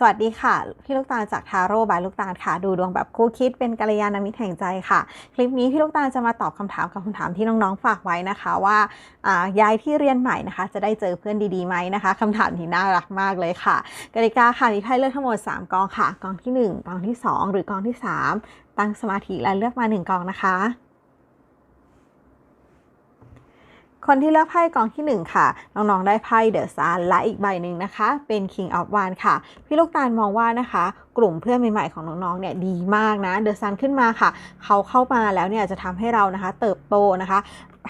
สวัสดีค่ะ พี่ลูกตาลจากทาโร่บายลูกตาลค่ะ ดูดวงแบบคู่คิดเป็นกัลยาณมิตรแห่งใจค่ะ คลิปนี้พี่ลูกตาลจะมาตอบคำถามกับคำถามที่น้องๆฝากไว้นะคะว่าย้ายที่เรียนใหม่นะคะ จะได้เจอเพื่อนดีๆไหมนะคะคำถามที่น่ารักมากเลยค่ะกติกาค่ะมีไพ่เลือกทั้งหมด 3 กองค่ะ กองที่ 1 กองที่ 2 หรือกองที่ 3 ตั้งสมาธิและเลือกมา 1 กองนะคะ คนที่เลือกไพ่กองที่ 1 ค่ะ น้องๆได้ไพ่เดอะซันและอีกใบหนึ่งนะคะ เป็น King of w a n ค่ะ พี่ลูกตาลมองว่านะคะ กลุ่มเพื่อนใหม่ ๆ ของน้องๆเนี่ยดีมากนะเดอะซันขึ้นมาค่ะ เขาเข้ามาแล้วเนี่ยจะทำให้เรานะคะ เติบโตนะคะ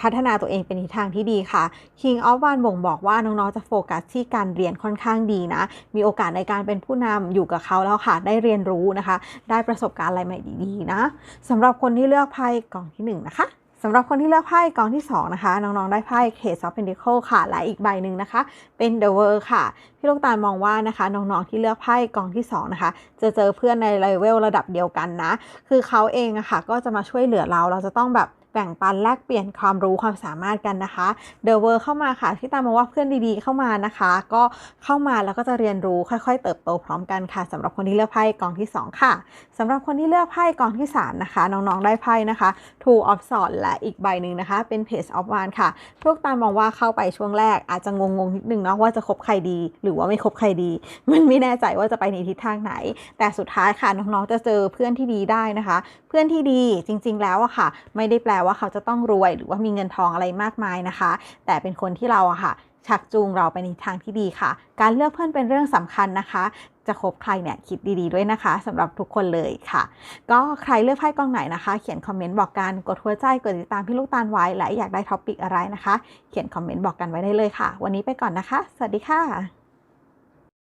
พัฒนาตัวเองเป็นทิศทางที่ดีค่ะ King of w a n บ่งบอกว่าน้องๆ จะโฟกัสที่การเรียนค่อนข้างดีนะ มีโอกาสในการเป็นผู้นำอยู่กับเขาแล้วค่ะ ได้เรียนรู้นะคะ ได้ประสบการณ์อะไรใหม่ดีๆนะสำหรับคนที่เลือกไพ่กองที่หนึ่งนะคะ สำหรับคนที่เลือกไพ่กองที่ 2 นะคะ น้องๆ ได้ไพ่เคสออฟเพนดิเคิลค่ะ และอีกใบหนึ่งนะคะ เป็นเดอะเวอร์ค่ะ พี่ลูกตาลมองว่านะคะ น้องๆ ที่เลือกไพ่กองที่ 2 นะคะ จะเจอเพื่อนในเลเวลระดับเดียวกันนะ คือเขาเองอะค่ะก็จะมาช่วยเหลือเราเราจะต้องแบบ แบ่งปันแลกเปลี่ยนความรู้ความสามารถกันนะคะ The World เข้ามาค่ะที่ตามมองว่าเพื่อนดีๆเข้ามานะคะ ก็เข้ามาแล้วก็จะเรียนรู้ค่อยๆ เติบโตพร้อมกันค่ะสำหรับคนที่เลือกไพ่กองที่ 2 ค่ะสำหรับคนที่เลือกไพ่กองที่3นะคะน้องๆได้ไพ่นะคะ Two of Swords และอีกใบหนึ่งนะคะ เป็น Page of Wands ค่ะพวกตามมองว่าเข้าไปช่วงแรกอาจจะงงๆนิดนึงเนาะว่าจะคบใครดี หรือว่าไม่คบใครดี มันไม่แน่ใจว่าจะไปในทิศทางไหน แต่สุดท้ายค่ะน้องๆจะเจอเพื่อนที่ดีได้นะคะ เพื่อนที่ดีจริง ๆ แล้วอะค่ะ ไม่ได้แปลว่าเขาจะต้องรวยหรือว่ามีเงินทองอะไรมากมายนะคะ แต่เป็นคนที่เราอะค่ะชักจูงเราไปในทางที่ดีค่ะ การเลือกเพื่อนเป็นเรื่องสำคัญนะคะ จะคบใครเนี่ยคิดดี ๆ ด้วยนะคะสำหรับทุกคนเลยค่ะ ก็ใครเลือกไพ่กองไหนนะคะ เขียนคอมเมนต์บอกกันกดหัวใจกดติดตามพี่ลูกตาลไว้และอยากได้ท็อปิกอะไรนะคะ เขียนคอมเมนต์บอกกันไว้ได้เลยค่ะ วันนี้ไปก่อนนะคะ สวัสดีค่ะ